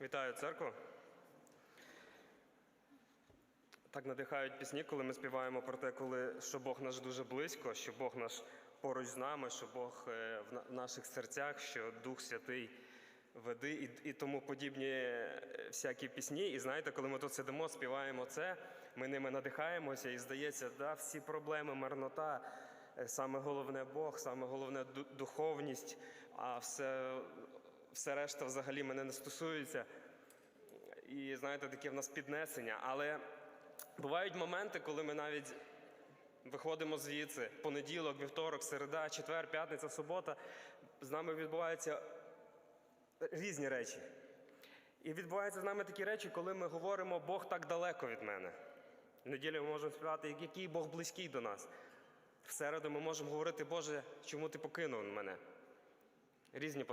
Вітаю церкву. Так надихають пісні, коли ми співаємо про те, коли, що Бог наш дуже близько, що Бог наш поруч з нами, що Бог е, в наших серцях, що Дух Святий веди і, і тому подібні е, всякі пісні. І знаєте, коли ми тут сидимо, співаємо це, ми ними надихаємося, і здається, да, всі проблеми, марнота, е, саме головне Бог, саме головне духовність, а все, все решта взагалі мене не стосується. І знаєте, таке в нас піднесення. Але бувають моменти, коли ми навіть виходимо звідси, понеділок, вівторок, середа, четвер, п'ятниця, субота, з нами відбуваються різні речі. І відбуваються з нами такі речі, коли ми говоримо, Бог так далеко від мене. В неділю ми можемо співати, який Бог близький до нас. В середу ми можемо говорити, Боже, чому ти покинув мене? Різні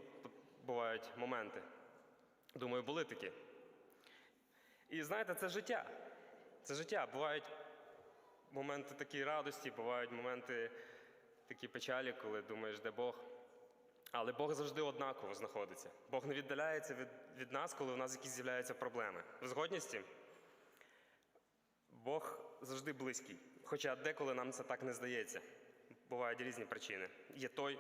бувають моменти. Думаю, були такі. І знаєте, це життя. Це життя. Бувають моменти такі радості, бувають моменти такі печалі, коли думаєш, де Бог. Але Бог завжди однаково знаходиться. Бог не віддаляється від, від нас, коли у нас якісь з'являються проблеми. Ви згодні з цим? Бог завжди близький. Хоча деколи нам це так не здається. Бувають різні причини. Є той,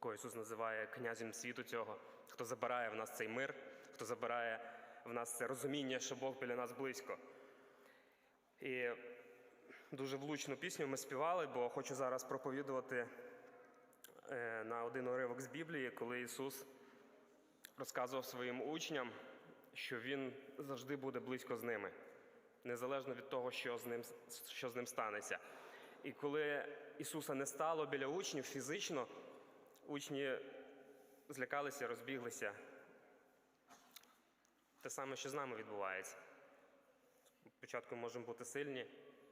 кого Ісус називає князем світу цього, хто забирає в нас цей мир, хто забирає в нас це розуміння, що Бог біля нас близько. І дуже влучну пісню ми співали, бо хочу зараз проповідувати е, на один уривок з Біблії, коли Ісус розказував своїм учням, що Він завжди буде близько з ними, незалежно від того, що з ним, що з ним станеться. І коли Ісуса не стало біля учнів фізично, учні злякалися, розбіглися. Те саме, що з нами відбувається. Спочатку можемо бути сильні,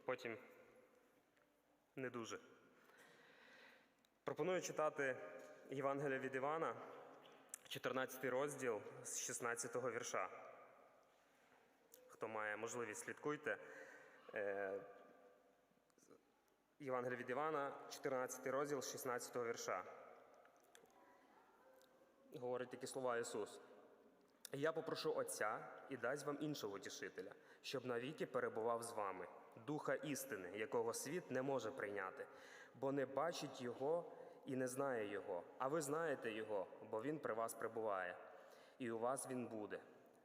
потім не дуже. Пропоную читати Євангелія від Івана, 14 розділ з 16 го вірша. Хто має можливість, слідкуйте. Е, Євангелія від Івана, 14 розділ з 16 вірша. Говорить такі слова Ісус. Я попрошу Отця і дасть вам іншого утішителя, щоб навіки перебував з вами, духа істини, якого світ не може прийняти, бо не бачить Його і не знає Його, а ви знаєте Його, бо Він при вас прибуває, і у вас Він буде.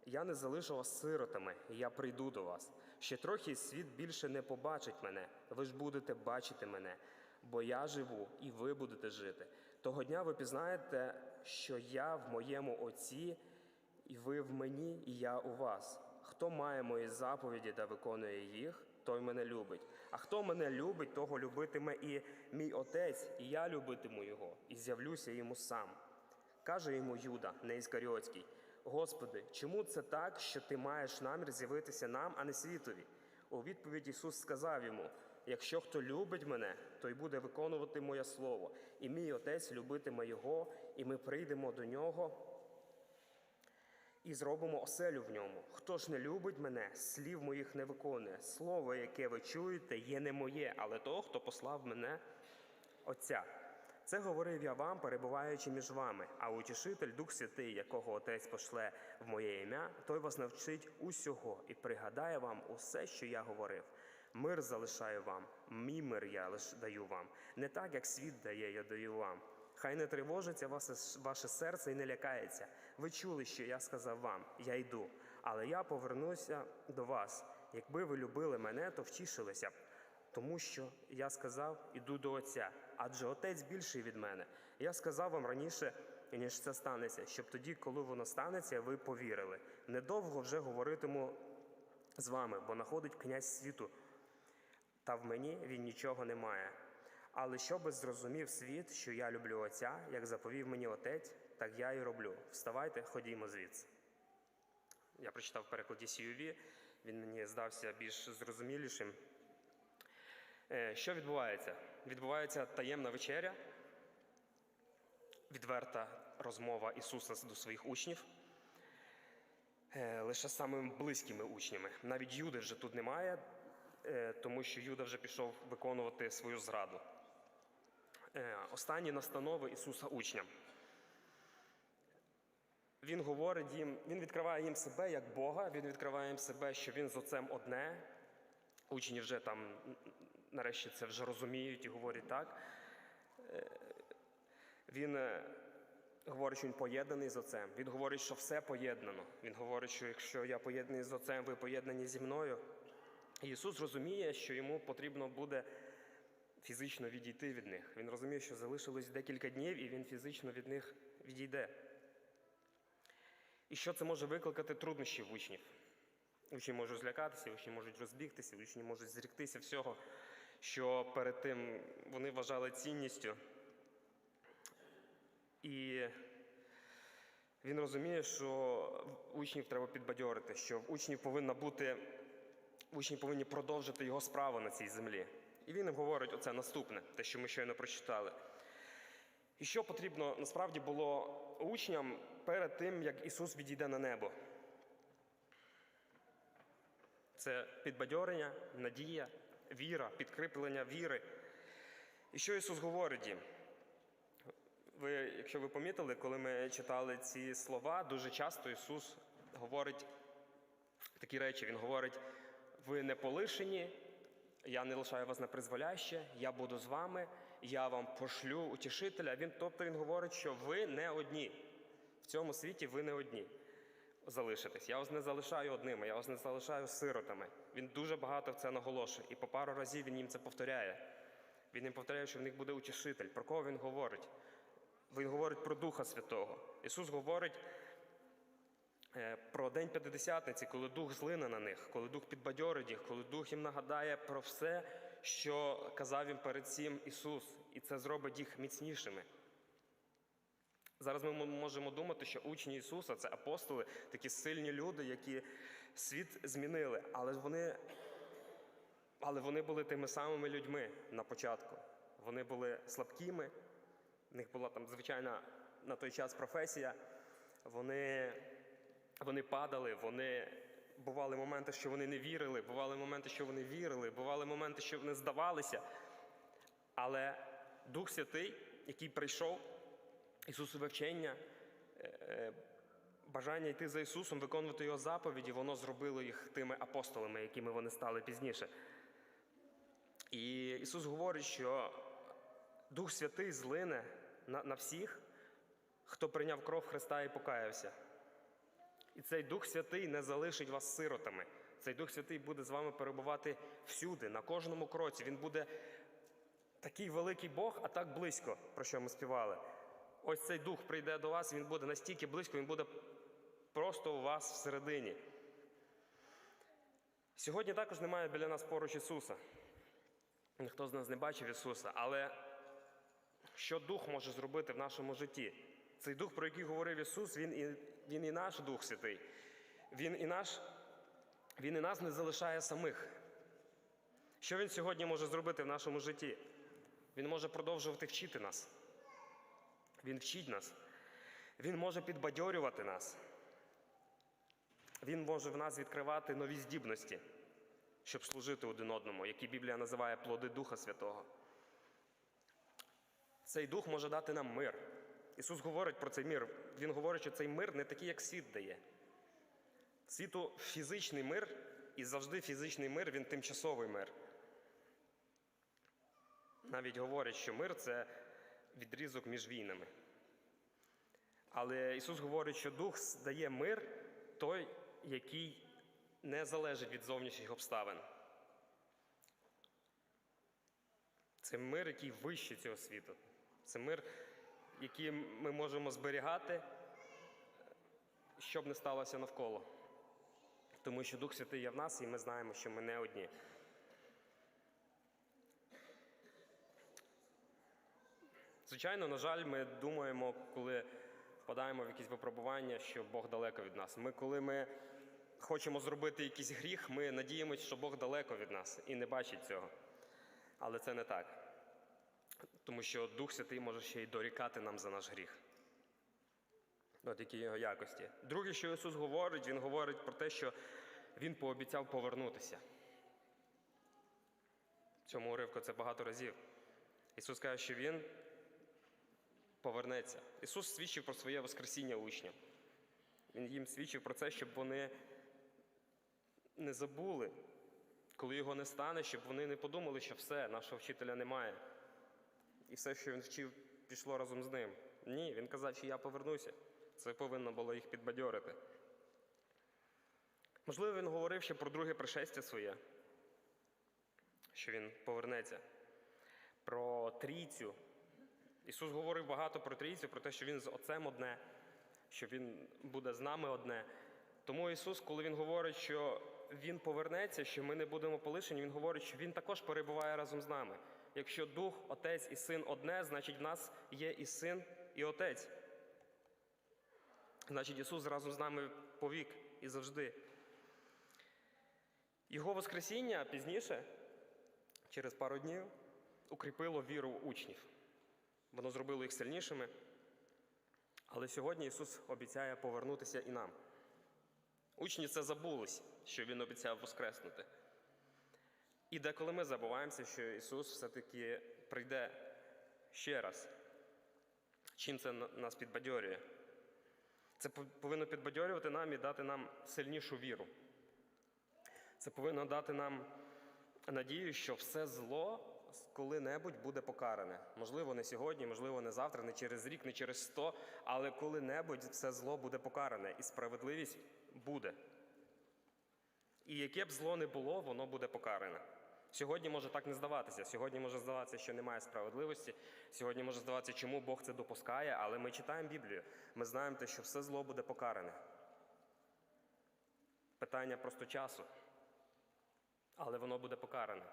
Я не залишу вас сиротами, я прийду до вас. Ще трохи світ більше не побачить мене, ви ж будете бачити мене, бо я живу, і ви будете жити. Того дня ви пізнаєте, що я в моєму Отці. І ви в мені, і я у вас. Хто має мої заповіді та виконує їх, той мене любить. А хто мене любить, того любитиме і мій отець, і я любитиму його, і з'явлюся йому сам. Каже йому Юда, не Іскаріотський, Господи, чому це так, що ти маєш намір з'явитися нам, а не світові? У відповідь Ісус сказав йому: якщо хто любить мене, той буде виконувати моє слово, і мій отець любитиме його, і ми прийдемо до нього і зробимо оселю в ньому. Хто ж не любить мене, слів моїх не виконує. Слово, яке ви чуєте, є не моє, але того, хто послав мене Отця. Це говорив я вам, перебуваючи між вами, а утішитель Дух Святий, якого Отець пошле в моє ім'я, той вас навчить усього і пригадає вам усе, що я говорив. Мир залишаю вам, мій мир я лиш даю вам. Не так, як світ дає, я даю вам. Хай не тривожиться ваше, серце і не лякається. Ви чули, що я сказав вам, я йду, але я повернуся до вас. Якби ви любили мене, то втішилися б. Тому що я сказав, іду до Отця, адже Отець більший від мене. Я сказав вам раніше, ніж це станеться, щоб тоді, коли воно станеться, ви повірили. Недовго вже говоритиму з вами, бо находить князь світу, та в мені він нічого не має. Але щоби зрозумів світ, що я люблю Отця, як заповів мені Отець, так я і роблю. Вставайте, ходімо звідси. Я прочитав в перекладі CUV, він мені здався більш зрозумілішим. Е, Що відбувається? Відбувається таємна вечеря, відверта розмова Ісуса до своїх учнів, е, лише самими близькими учнями. Навіть Юди вже тут немає, тому що Юда вже пішов виконувати свою зраду. Е, Останні настанови Ісуса учням. Він говорить їм, він відкриває їм себе як Бога, він відкриває їм себе, що він з отцем одне. Учні вже там нарешті це вже розуміють і говорять так. Е, Він е, говорить, що він поєднаний з отцем. Він говорить, що все поєднано. Він говорить, що якщо я поєднаний з отцем, ви поєднані зі мною. Ісус розуміє, що йому потрібно буде фізично відійти від них. Він розуміє, що залишилось декілька днів, і він фізично від них відійде. І що це може викликати труднощі в учнів? Учні можуть злякатися, учні можуть розбігтися, учні можуть зріктися всього, що перед тим вони вважали цінністю. І він розуміє, що учнів треба підбадьорити, що в учнів повинна бути, учні повинні продовжити його справу на цій землі. І він їм говорить оце наступне, те, що ми щойно прочитали. І що потрібно насправді було учням перед тим, як Ісус відійде на небо? Це підбадьорення, надія, віра, підкріплення віри. І що Ісус говорить їм? Ви, якщо ви помітили, коли ми читали ці слова, дуже часто Ісус говорить такі речі. Він говорить: ви не полишені, я не лишаю вас на призволяще, я буду з вами, я вам пошлю утішителя. Він, тобто він говорить, що ви не одні. В цьому світі ви не одні залишитесь. Я вас не залишаю одними, я вас не залишаю сиротами. Він дуже багато в це наголошує. І по пару разів він їм це повторяє. Він їм повторяє, що в них буде утішитель. Про кого він говорить? Він говорить про Духа Святого. Ісус говорить про День П'ятидесятниці, коли Дух злине на них, коли Дух підбадьорить їх, коли Дух їм нагадає про все, що казав їм перед цим Ісус, і це зробить їх міцнішими. Зараз ми можемо думати, що учні Ісуса це апостоли, такі сильні люди, які світ змінили, але вони, але вони були тими самими людьми на початку. Вони були слабкими, в них була там звичайна на той час професія. Вони, вони падали, вони бували моменти, що вони не вірили, бували моменти, що вони вірили, бували моменти, що вони здавалися. Але Дух Святий, який прийшов, Ісусове вчення, е, е, бажання йти за Ісусом, виконувати Його заповіді, воно зробило їх тими апостолами, якими вони стали пізніше. І Ісус говорить, що Дух Святий злине на всіх, хто прийняв кров Христа і покаявся. І цей Дух Святий не залишить вас сиротами. Цей Дух Святий буде з вами перебувати всюди, на кожному кроці. Він буде такий великий Бог, а так близько, про що ми співали. Ось цей дух прийде до вас, він буде настільки близько, він буде просто у вас всередині. Сьогодні також немає біля нас поруч Ісуса. Ніхто з нас не бачив Ісуса, але що Дух може зробити в нашому житті? Цей дух, про який говорив Ісус, Він він і наш Дух Святий. Він і, наш, він і нас не залишає самих. Що Він сьогодні може зробити в нашому житті? Він може продовжувати вчити нас. Він вчить нас. Він може підбадьорювати нас. Він може в нас відкривати нові здібності, щоб служити один одному, які Біблія називає плоди Духа Святого. Цей дух може дати нам мир. Ісус говорить про цей мир. Він говорить, що цей мир не такий, як світ дає. Світу фізичний мир, і завжди фізичний мир, він тимчасовий мир. Навіть говорять, що мир це відрізок між війнами. Але Ісус говорить, що Дух дає мир той, який не залежить від зовнішніх обставин. Це мир, який вищий цього світу. Це мир, який ми можемо зберігати, що б не сталося навколо. Тому що Дух Святий є в нас, і ми знаємо, що ми не одні. Звичайно, на жаль, ми думаємо, коли впадаємо в якісь випробування, що Бог далеко від нас. Ми, коли ми хочемо зробити якийсь гріх, ми надіємося, що Бог далеко від нас і не бачить цього. Але це не так. Тому що Дух Святий може ще й дорікати нам за наш гріх. От які його якості. Друге, що Ісус говорить, Він говорить про те, що Він пообіцяв повернутися. В цьому уривку це багато разів. Ісус каже, що Він повернеться. Ісус свідчив про своє Воскресіння учням. Він їм свідчив про це, щоб вони не забули, коли його не стане, щоб вони не подумали, що все, нашого вчителя немає. І все, що він вчив, пішло разом з ним. Ні, він казав, що я повернуся. Це повинно було їх підбадьорити. Можливо, він говорив ще про друге пришестя своє, що він повернеться, про трійцю. Ісус говорив багато про трійцю, про те, що Він з Отцем одне, що Він буде з нами одне. Тому Ісус, коли Він говорить, що Він повернеться, що ми не будемо полишені, Він говорить, що Він також перебуває разом з нами. Якщо Дух, Отець і Син одне, значить в нас є і Син, і Отець. Значить, Ісус разом з нами повік і завжди. Його Воскресіння пізніше, через пару днів, укріпило віру учнів. Воно зробило їх сильнішими. Але сьогодні Ісус обіцяє повернутися і нам. Учні це забулись, що Він обіцяв воскреснути. І деколи ми забуваємося, що Ісус все-таки прийде ще раз. Чим це нас підбадьорює? Це повинно підбадьорювати нам і дати нам сильнішу віру. Це повинно дати нам надію, що все зло коли-небудь буде покаране. Можливо, не сьогодні, можливо, не завтра, не через рік, не через сто, але коли-небудь все зло буде покаране, і справедливість буде. І яке б зло не було, воно буде покаране. Сьогодні може так не здаватися. Сьогодні може здаватися, що немає справедливості. Сьогодні може здаватися, чому Бог це допускає, але ми читаємо Біблію. Ми знаємо те, що все зло буде покаране. Питання просто часу. Але воно буде покаране.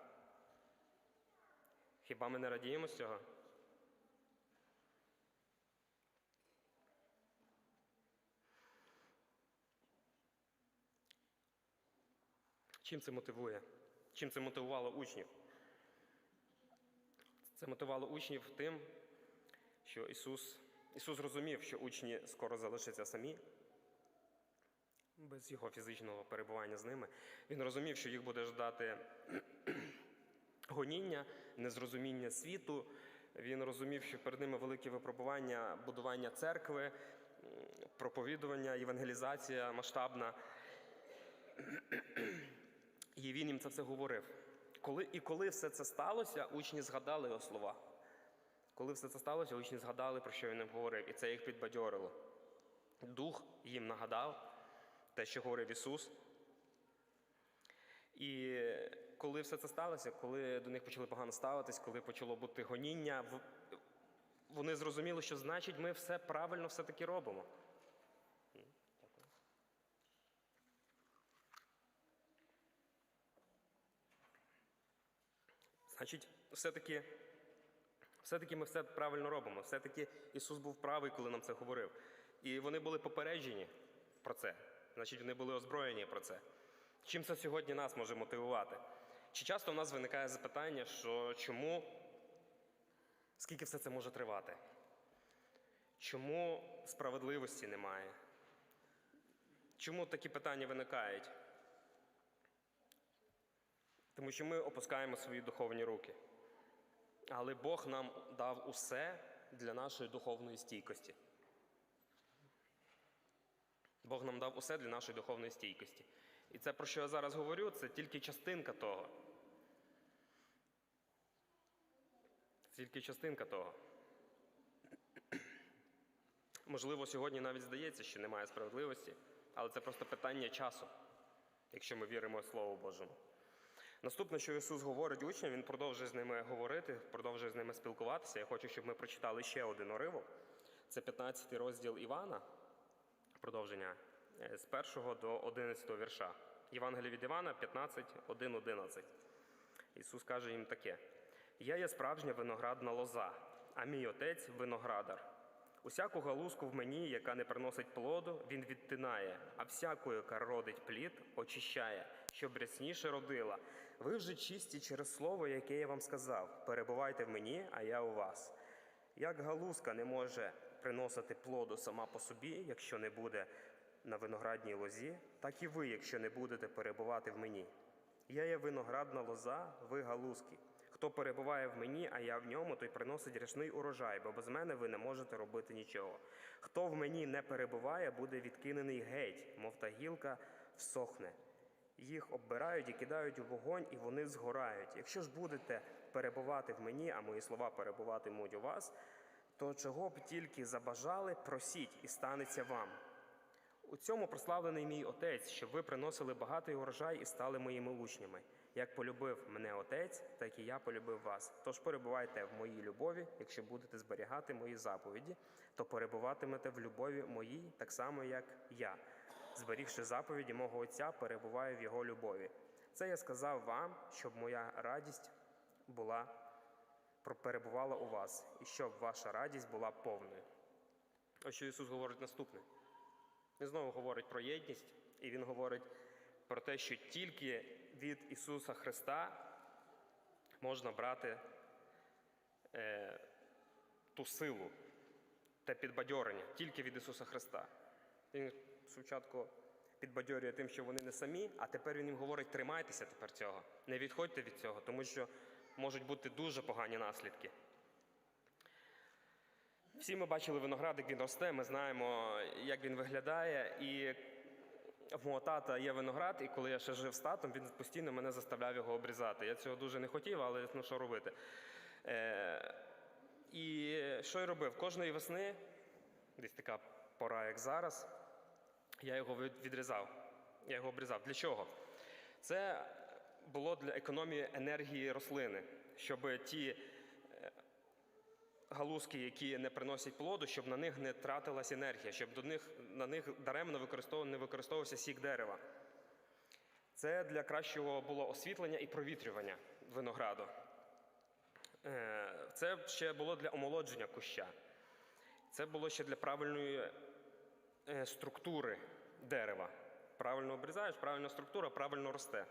Хіба ми не радіємо з цього? Чим це мотивує? Чим це мотивувало учнів? Це мотивувало учнів тим, що Ісус, Ісус розумів, що учні скоро залишаться самі, без його фізичного перебування з ними. Він розумів, що їх буде ждати гоніння, незрозуміння світу. Він розумів, що перед ними велике випробування будування церкви, проповідування, євангелізація масштабна. І він їм це все говорив. Коли, і коли все це сталося, учні згадали його слова. Коли все це сталося, учні згадали, про що він їм говорив, і це їх підбадьорило. Дух їм нагадав те, що говорив Ісус. І коли все це сталося, коли до них почали погано ставитись, коли почало бути гоніння, вони зрозуміли, що значить ми все правильно все-таки робимо. Значить, все-таки, все-таки ми все правильно робимо. Все-таки Ісус був правий, коли нам це говорив. І вони були попереджені про це. Значить, вони були озброєні про це. Чим це сьогодні нас може мотивувати? Чи часто в нас виникає запитання, що чому, скільки все це може тривати? Чому справедливості немає? Чому такі питання виникають? Тому що ми опускаємо свої духовні руки. Але Бог нам дав усе для нашої духовної стійкості. Бог нам дав усе для нашої духовної стійкості. І це, про що я зараз говорю, це тільки частинка того. Тільки частинка того. Можливо, сьогодні навіть здається, що немає справедливості, але це просто питання часу, якщо ми віримо Слову Божому. Наступне, що Ісус говорить учням, Він продовжує з ними говорити, продовжує з ними спілкуватися. Я хочу, щоб ми прочитали ще один уривок. Це 15 розділ Івана, продовження е, з 1 до 11 вірша. Євангелія від Івана 15, 1, 11. Ісус каже їм таке: Я є справжня виноградна лоза, а мій отець виноградар. Усяку галузку в мені, яка не приносить плоду, він відтинає, а всяку, яка родить плід, очищає, щоб рясніше родила. Ви вже чисті через слово, яке я вам сказав. Перебувайте в мені, а я у вас. Як галузка не може приносити плоду сама по собі, якщо не буде на виноградній лозі, так і ви, якщо не будете перебувати в мені. Я є виноградна лоза, ви галузки. Хто перебуває в мені, а я в ньому, той приносить рясний урожай, бо без мене ви не можете робити нічого. Хто в мені не перебуває, буде відкинений геть, мов та гілка всохне. Їх оббирають і кидають у вогонь, і вони згорають. Якщо ж будете перебувати в мені, а мої слова перебуватимуть у вас, то чого б тільки забажали, просіть, і станеться вам. У цьому прославлений мій отець, щоб ви приносили багатий урожай і стали моїми учнями. Як полюбив мене отець, так і я полюбив вас. Тож перебувайте в моїй любові, якщо будете зберігати мої заповіді, то перебуватимете в любові моїй, так само, як я. Зберігши заповіді мого отця, перебуваю в його любові. Це я сказав вам, щоб моя радість була перебувала у вас, і щоб ваша радість була повною. Ось що Ісус говорить наступне. Він знову говорить про єдність, і Він говорить про те, що тільки від Ісуса Христа можна брати е, ту силу, те підбадьорення, тільки від Ісуса Христа. Він спочатку підбадьорює тим, що вони не самі, а тепер Він їм говорить: тримайтеся тепер цього, не відходьте від цього, тому що можуть бути дуже погані наслідки. Всі ми бачили виноград, як він росте, ми знаємо, як він виглядає. І в мого тата є виноград, і коли я ще жив з татом, він постійно мене заставляв його обрізати. Я цього дуже не хотів, але ну що робити. Е, і що я робив? Кожної весни, десь така пора, як зараз, я його від- відрізав. Я його обрізав. Для чого? Це було для економії енергії рослини, щоб ті галузки, які не приносять плоду, щоб на них не тратилась енергія, щоб до них, на них даремно використов, не використовувався сік дерева. Це для кращого було освітлення і провітрювання винограду. Е, Це ще було для омолодження куща. Це було ще для правильної е, структури дерева. Правильно обрізаєш, правильна структура, правильно росте.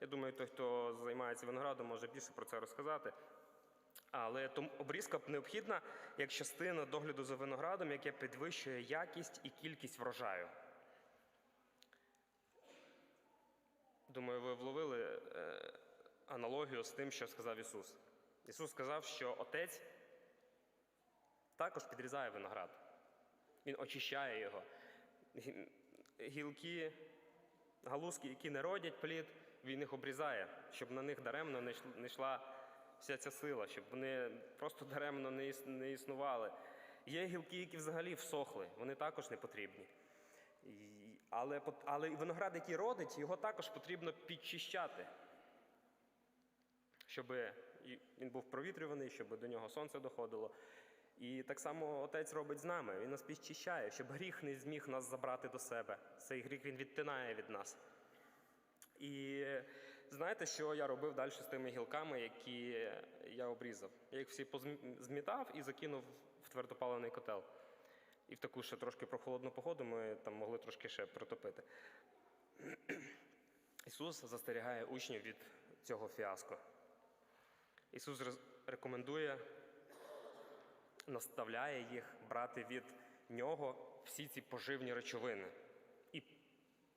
Я думаю, той, хто займається виноградом, може більше про це розказати. Але обрізка необхідна як частина догляду за виноградом, яке підвищує якість і кількість врожаю. Думаю, ви вловили е, аналогію з тим, що сказав Ісус. Ісус сказав, що Отець також підрізає виноград. Він очищає його. Гілки, галузки, які не родять плід, він їх обрізає, щоб на них даремно не йшла вся ця сила, щоб вони просто даремно не існували. Є гілки, які взагалі всохли, вони також не потрібні. Але, але виноград, який родить, його також потрібно підчищати, щоб він був провітрюваний, щоб до нього сонце доходило. І так само Отець робить з нами. Він нас підчищає, щоб гріх не зміг нас забрати до себе. Цей гріх він відтинає від нас. І знаєте, що я робив далі з тими гілками, які я обрізав? Я їх всі змітав і закинув в твердопалений котел. І в таку ще трошки прохолодну погоду ми там могли трошки ще протопити. Ісус застерігає учнів від цього фіаско. Ісус рекомендує, наставляє їх брати від нього всі ці поживні речовини.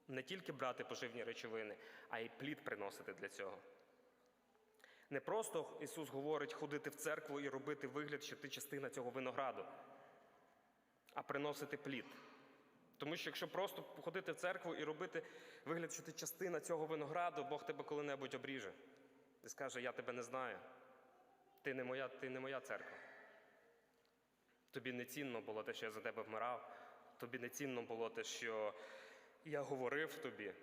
Не тільки брати поживні речовини, а й плід приносити для цього. Не просто Ісус говорить ходити в церкву і робити вигляд, що ти частина цього винограду, а приносити плід. Тому що якщо просто ходити в церкву і робити вигляд, що ти частина цього винограду, Бог тебе коли-небудь обріже. І скаже, я тебе не знаю. Ти не моя, ти не моя церква. Тобі не цінно було те, що я за тебе вмирав. Тобі не цінно було те, що я говорив тобі.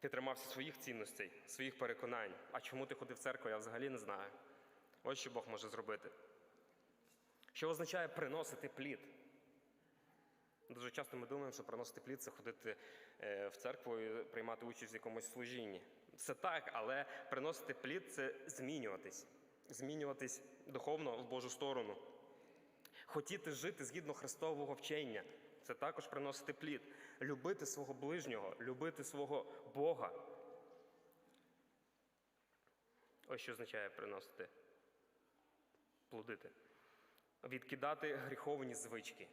Ти тримався своїх цінностей, своїх переконань. А чому ти ходив в церкву, я взагалі не знаю. Ось що Бог може зробити. Що означає приносити плід? Дуже часто ми думаємо, що приносити плід це ходити е, в церкву і приймати участь в якомусь служінні. Це так, але приносити плід це змінюватись, змінюватись духовно в Божу сторону. Хотіти жити згідно Христового вчення це також приносити плід. Любити свого ближнього, любити свого Бога. Ось що означає приносити, плодити. Відкидати гріховні звички.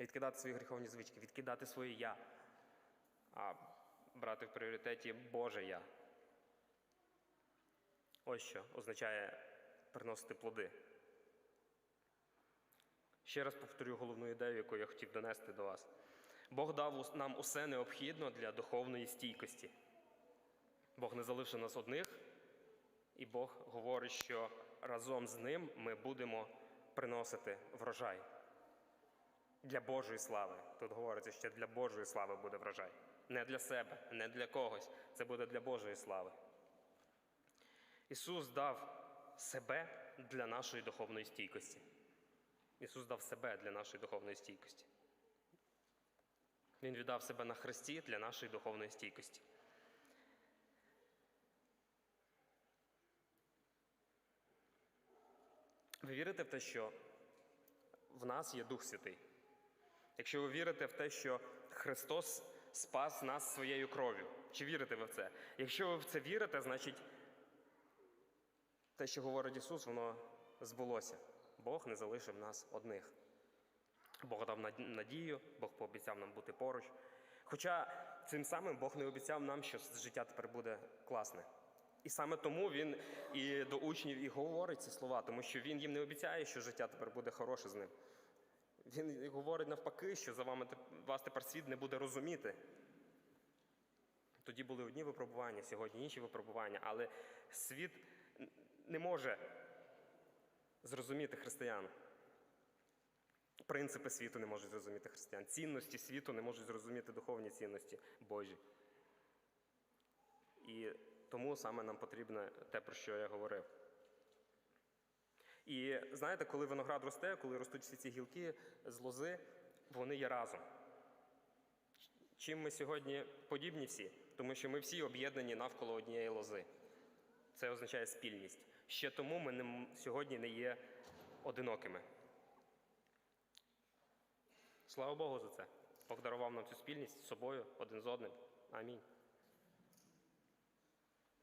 Відкидати свої гріховні звички, відкидати своє я, а брати в пріоритеті Боже я. Ось що означає приносити плоди. Ще раз повторю головну ідею, яку я хотів донести до вас. Бог дав нам усе необхідне для духовної стійкості. Бог не залишив нас одних, і Бог говорить, що разом з ним ми будемо приносити врожай для Божої слави. Тут говориться, що для Божої слави буде врожай. Не для себе, не для когось. Це буде для Божої слави. Ісус дав себе для нашої духовної стійкості. Ісус дав себе для нашої духовної стійкості. Він віддав себе на хресті для нашої духовної стійкості. Ви вірите в те, що в нас є Дух Святий? Якщо ви вірите в те, що Христос спас нас своєю кров'ю, чи вірите ви в це? Якщо ви в це вірите, значить те, що говорить Ісус, воно збулося. Бог не залишив нас одних. Бог дав надію, Бог пообіцяв нам бути поруч. Хоча цим самим Бог не обіцяв нам, що життя тепер буде класне. І саме тому він і до учнів і говорить ці слова, тому що він їм не обіцяє, що життя тепер буде хороше з ним. Він говорить навпаки, що за вами вас тепер світ не буде розуміти. Тоді були одні випробування, сьогодні інші випробування, але світ не може зрозуміти християн. Принципи світу не можуть зрозуміти християн. Цінності світу не можуть зрозуміти духовні цінності Божі. І тому саме нам потрібно те, про що я говорив. І знаєте, коли виноград росте, коли ростуть всі ці гілки з лози, вони є разом. Чим ми сьогодні подібні всі? Тому що ми всі об'єднані навколо однієї лози. Це означає спільність. Ще тому ми не, сьогодні не є одинокими. Слава Богу за це. Бог дарував нам цю спільність з собою, один з одним. Амінь.